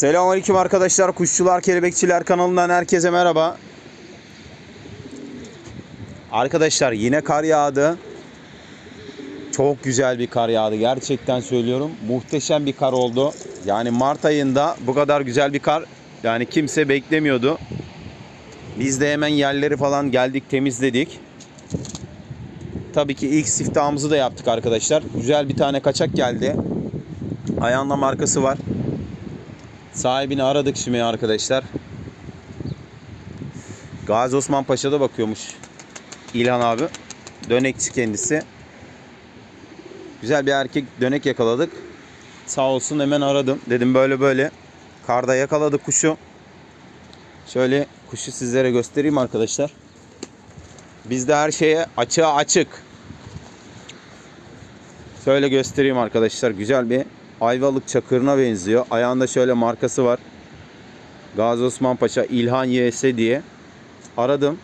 Selamünaleyküm arkadaşlar. Kuşçular Kelebekçiler kanalından herkese merhaba. Arkadaşlar yine kar yağdı. Çok güzel bir kar yağdı. Gerçekten söylüyorum. Muhteşem bir kar oldu. Yani Mart ayında bu kadar güzel bir kar yani kimse beklemiyordu. Biz de hemen yerleri falan geldik temizledik. Tabii ki ilk siftahımızı da yaptık arkadaşlar. Güzel bir tane kaçak geldi. Ayağında markası var. Sahibini aradık şimdi arkadaşlar. Gazi Osman Paşa'da bakıyormuş İlhan abi. Dönekçi kendisi. Güzel bir erkek dönek yakaladık. Sağ olsun hemen aradım. Dedim böyle böyle. Karda yakaladık kuşu. Şöyle kuşu sizlere göstereyim arkadaşlar. Bizde her şeye açığa açık. Şöyle göstereyim arkadaşlar. Güzel bir Ayvalık çakırına benziyor. Ayağında şöyle markası var. Gazi Osman Paşa İlhan YS diye. Aradım.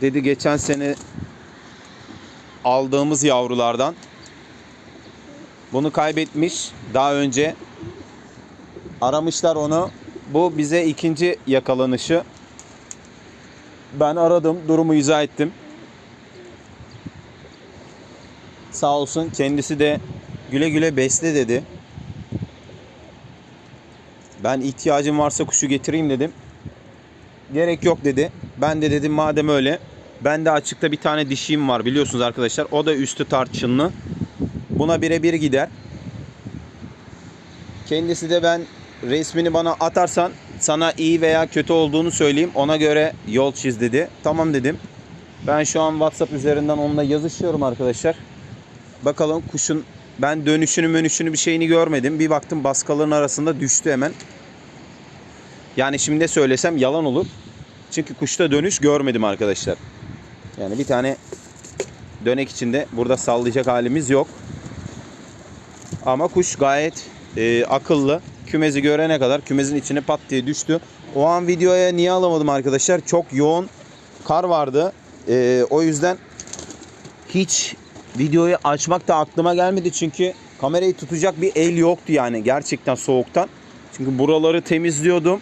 Dedi geçen sene aldığımız yavrulardan. Bunu kaybetmiş. Daha önce aramışlar onu. Bu bize ikinci yakalanışı. Ben aradım, durumu izah ettim. Sağ olsun kendisi de güle güle besle dedi. Ben ihtiyacım varsa kuşu getireyim dedim. Gerek yok dedi. Ben de dedim madem öyle. Ben de açıkta bir tane dişiğim var biliyorsunuz arkadaşlar. O da üstü tarçınlı. Buna birebir gider. Kendisi de ben resmini bana atarsan sana iyi veya kötü olduğunu söyleyeyim. Ona göre yol çiz dedi. Tamam dedim. Ben şu an WhatsApp üzerinden onunla yazışıyorum arkadaşlar. Bakalım kuşun ben dönüşünü mönüşünü bir şeyini görmedim. Bir baktım baskaların arasında düştü hemen. Yani şimdi de söylesem yalan olur. Çünkü kuşta dönüş görmedim arkadaşlar. Yani bir tane dönek içinde burada sallayacak halimiz yok. Ama kuş gayet e, akıllı. Kümezi görene kadar kümesin içine pat diye düştü. O an videoya niye alamadım arkadaşlar? Çok yoğun kar vardı. E, o yüzden hiç videoyu açmak da aklıma gelmedi. Çünkü kamerayı tutacak bir el yoktu yani gerçekten soğuktan. Çünkü buraları temizliyordum.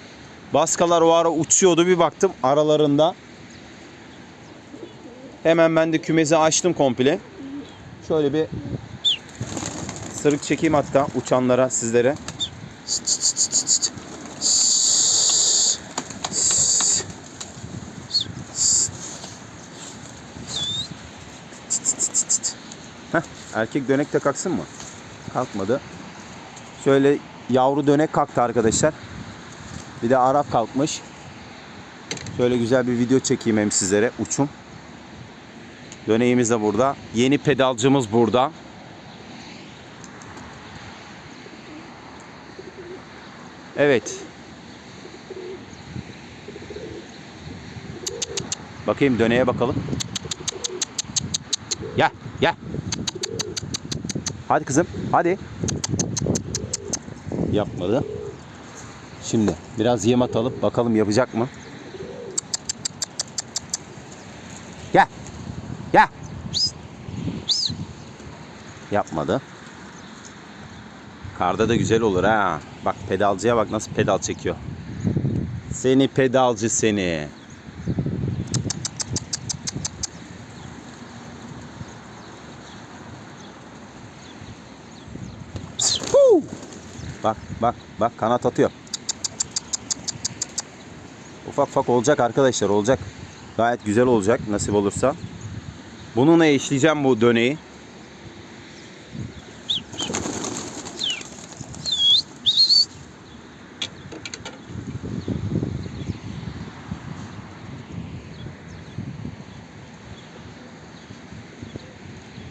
Baskalar o ara uçuyordu bir baktım aralarında. Hemen ben de kümezi açtım komple. Şöyle bir sırık çekeyim hatta uçanlara sizlere. Heh, erkek dönek de kalksın mı? Kalkmadı. Şöyle yavru dönek kalktı arkadaşlar. Bir de Arap kalkmış. Şöyle güzel bir video çekeyim hem sizlere. Uçum. Döneğimiz de burada. Yeni pedalcımız burada. Evet. Bakayım döneğe bakalım. Gel, gel. Hadi kızım, hadi. Yapmadı. Şimdi biraz yem atalım. Bakalım yapacak mı? Gel. Gel. Yapmadı. Karda da güzel olur ha. Bak pedalcıya bak nasıl pedal çekiyor. Seni pedalcı seni. Bak bak kanat atıyor. Ufak ufak olacak arkadaşlar olacak. Gayet güzel olacak nasip olursa. Bununla eşleyeceğim bu döneyi.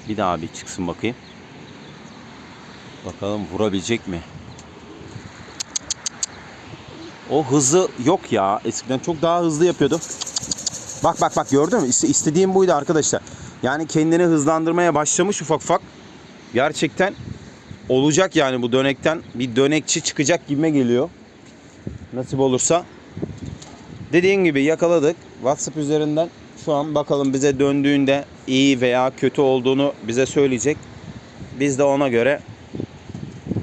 Bir daha bir çıksın bakayım. Bakalım vurabilecek mi? O hızı yok ya. Eskiden çok daha hızlı yapıyordu. Bak bak bak gördün mü? İste, istediğim buydu arkadaşlar. Yani kendini hızlandırmaya başlamış ufak ufak. Gerçekten olacak yani bu dönekten bir dönekçi çıkacak gibime geliyor. Nasip olursa. Dediğim gibi yakaladık. WhatsApp üzerinden şu an bakalım bize döndüğünde iyi veya kötü olduğunu bize söyleyecek. Biz de ona göre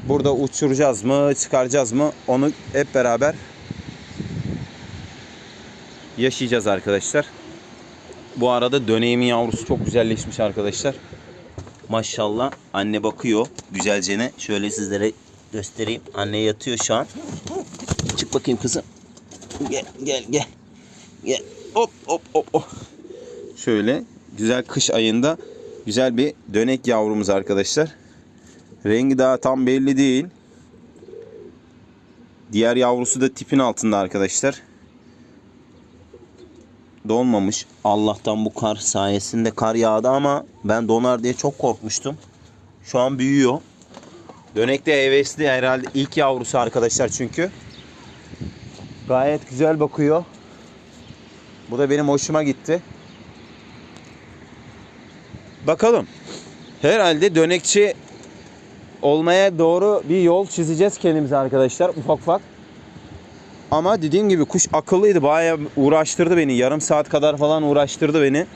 Burada uçuracağız mı, çıkaracağız mı onu hep beraber yaşayacağız arkadaşlar. Bu arada döneğimin yavrusu çok güzelleşmiş arkadaşlar. Maşallah anne bakıyor güzelcene. Şöyle sizlere göstereyim. Anne yatıyor şu an. Çık bakayım kızım. Gel gel gel. Gel. Hop hop hop hop. Şöyle güzel kış ayında güzel bir dönek yavrumuz arkadaşlar. Rengi daha tam belli değil. Diğer yavrusu da tipin altında arkadaşlar. Donmamış. Allah'tan bu kar sayesinde kar yağdı ama ben donar diye çok korkmuştum. Şu an büyüyor. Dönek de hevesli herhalde ilk yavrusu arkadaşlar çünkü. Gayet güzel bakıyor. Bu da benim hoşuma gitti. Bakalım. Herhalde dönekçi olmaya doğru bir yol çizeceğiz kendimize arkadaşlar ufak ufak. Ama dediğim gibi kuş akıllıydı. Bayağı uğraştırdı beni. Yarım saat kadar falan uğraştırdı beni.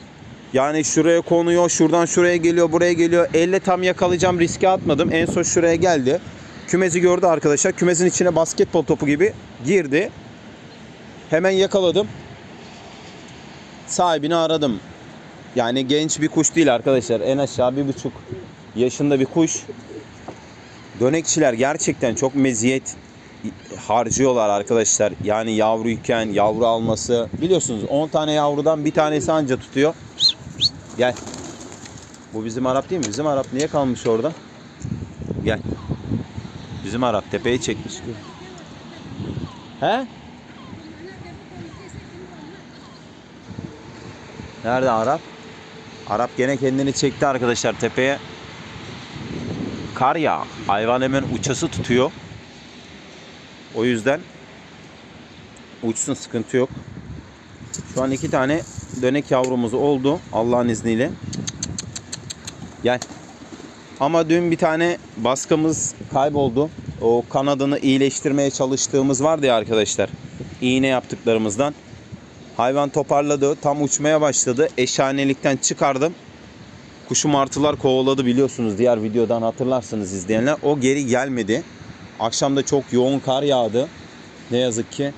Yani şuraya konuyor, şuradan şuraya geliyor, buraya geliyor. Elle tam yakalayacağım riske atmadım. En son şuraya geldi. Kümezi gördü arkadaşlar. Kümesin içine basketbol topu gibi girdi. Hemen yakaladım. Sahibini aradım. Yani genç bir kuş değil arkadaşlar. En aşağı bir buçuk yaşında bir kuş. Dönekçiler gerçekten çok meziyet harcıyorlar arkadaşlar. Yani yavruyken yavru alması. Biliyorsunuz 10 tane yavrudan bir tanesi anca tutuyor. Gel. Bu bizim Arap değil mi? Bizim Arap niye kalmış orada? Gel. Bizim Arap tepeye çekmiş. He? Nerede Arap? Arap gene kendini çekti arkadaşlar tepeye. Kar ya. Hayvan hemen uçası tutuyor. O yüzden uçsun sıkıntı yok. Şu an iki tane dönek yavrumuz oldu Allah'ın izniyle. Gel. Ama dün bir tane baskımız kayboldu. O kanadını iyileştirmeye çalıştığımız vardı ya arkadaşlar. İğne yaptıklarımızdan. Hayvan toparladı. Tam uçmaya başladı. Eşhanelikten çıkardım. Kuşu martılar kovaladı biliyorsunuz. Diğer videodan hatırlarsınız izleyenler. O geri gelmedi. Akşam da çok yoğun kar yağdı. Ne yazık ki.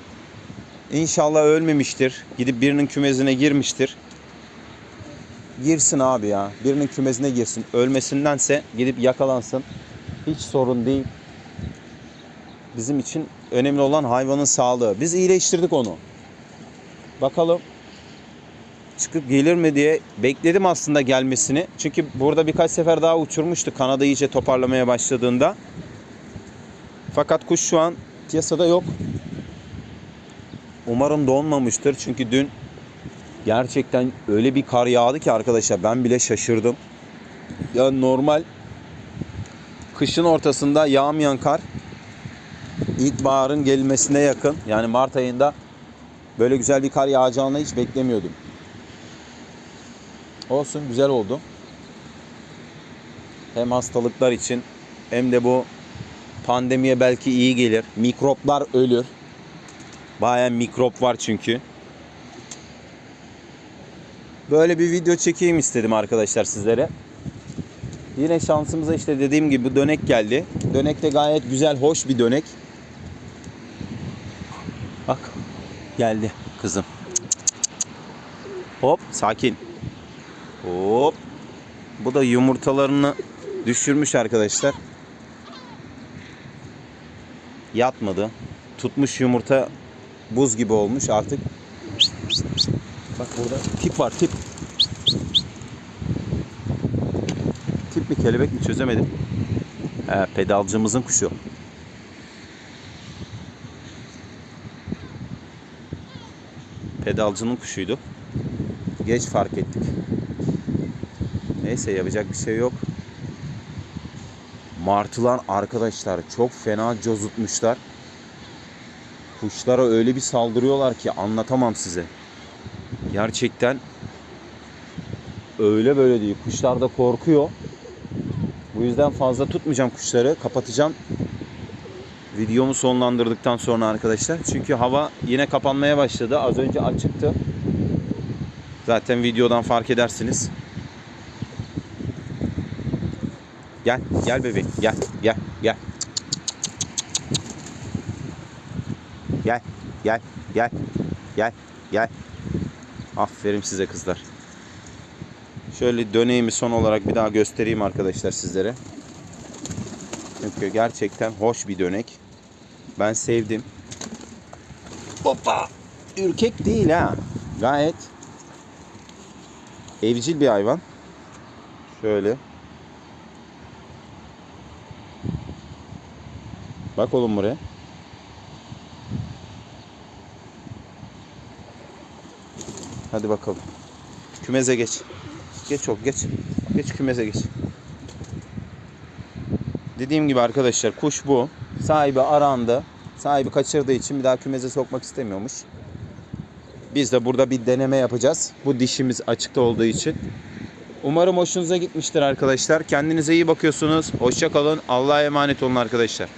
İnşallah ölmemiştir. Gidip birinin kümesine girmiştir. Girsin abi ya. Birinin kümesine girsin. Ölmesindense gidip yakalansın. Hiç sorun değil. Bizim için önemli olan hayvanın sağlığı. Biz iyileştirdik onu. Bakalım çıkıp gelir mi diye bekledim aslında gelmesini. Çünkü burada birkaç sefer daha uçurmuştu kanadı iyice toparlamaya başladığında. Fakat kuş şu an piyasada yok. Umarım donmamıştır. Çünkü dün gerçekten öyle bir kar yağdı ki arkadaşlar ben bile şaşırdım. Ya normal kışın ortasında yağmayan kar ilkbaharın gelmesine yakın. Yani Mart ayında böyle güzel bir kar yağacağını hiç beklemiyordum. Olsun güzel oldu. Hem hastalıklar için hem de bu pandemiye belki iyi gelir. Mikroplar ölür. Bayağı mikrop var çünkü. Böyle bir video çekeyim istedim arkadaşlar sizlere. Yine şansımıza işte dediğim gibi dönek geldi. Dönek de gayet güzel, hoş bir dönek. Bak geldi kızım. Hop sakin. Hop. Bu da yumurtalarını düşürmüş arkadaşlar. Yatmadı. Tutmuş yumurta buz gibi olmuş artık. Bak burada tip var tip. Tip mi kelebek mi çözemedim. He, pedalcımızın kuşu. Pedalcının kuşuydu. Geç fark ettik. Neyse yapacak bir şey yok. Martılar arkadaşlar çok fena cozutmuşlar. Kuşlara öyle bir saldırıyorlar ki anlatamam size. Gerçekten öyle böyle değil. Kuşlar da korkuyor. Bu yüzden fazla tutmayacağım kuşları. Kapatacağım. Videomu sonlandırdıktan sonra arkadaşlar. Çünkü hava yine kapanmaya başladı. Az önce açıktı. Zaten videodan fark edersiniz. Gel. Gel bebeğim. Gel. Gel. Gel. Gel. Gel. Gel. Gel. Gel. Aferin size kızlar. Şöyle döneyimi son olarak bir daha göstereyim arkadaşlar sizlere. Çünkü gerçekten hoş bir dönek. Ben sevdim. Hoppa! Ürkek değil ha. Gayet evcil bir hayvan. Şöyle. Bak oğlum buraya. Hadi bakalım. Kümeze geç. Geç ol geç. Geç kümeze geç. Dediğim gibi arkadaşlar kuş bu. Sahibi arandı. Sahibi kaçırdığı için bir daha kümeze sokmak istemiyormuş. Biz de burada bir deneme yapacağız. Bu dişimiz açıkta olduğu için. Umarım hoşunuza gitmiştir arkadaşlar. Kendinize iyi bakıyorsunuz. Hoşça kalın. Allah'a emanet olun arkadaşlar.